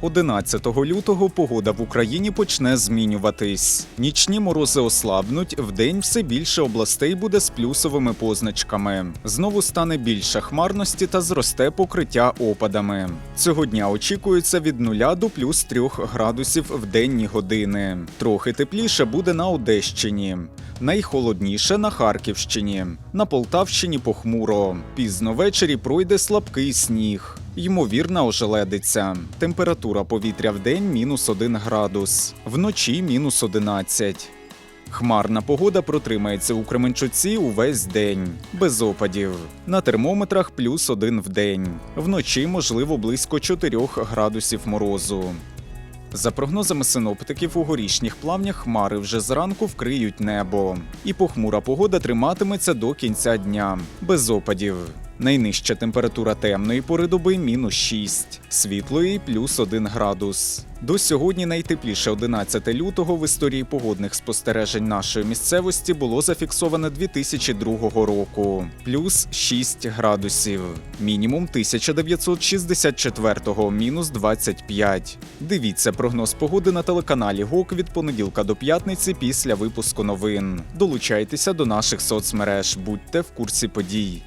11 лютого погода в Україні почне змінюватись. Нічні морози ослабнуть, вдень все більше областей буде з плюсовими позначками. Знову стане більше хмарності та зросте покриття опадами. Цього дня очікується від 0 до плюс 3 градусів в денні години. Трохи тепліше буде на Одещині. Найхолодніше на Харківщині. На Полтавщині похмуро. Пізно ввечері пройде слабкий сніг. Ймовірна ожеледиця. Температура повітря в день мінус 1 градус, вночі мінус 11. Хмарна погода протримається у Кременчуці увесь день, без опадів. На термометрах плюс 1 в день. Вночі можливо близько 4 градусів морозу. За прогнозами синоптиків, у горішніх плавнях хмари вже зранку вкриють небо, і похмура погода триматиметься до кінця дня, без опадів. Найнижча температура темної пори доби мінус 6, світлої плюс 1 градус. До сьогодні найтепліше 11 лютого в історії погодних спостережень нашої місцевості було зафіксовано 2002 року, плюс 6 градусів, мінімум 1964, мінус 25. Дивіться прогноз погоди на телеканалі ГОК від понеділка до п'ятниці після випуску новин. Долучайтеся до наших соцмереж, будьте в курсі подій.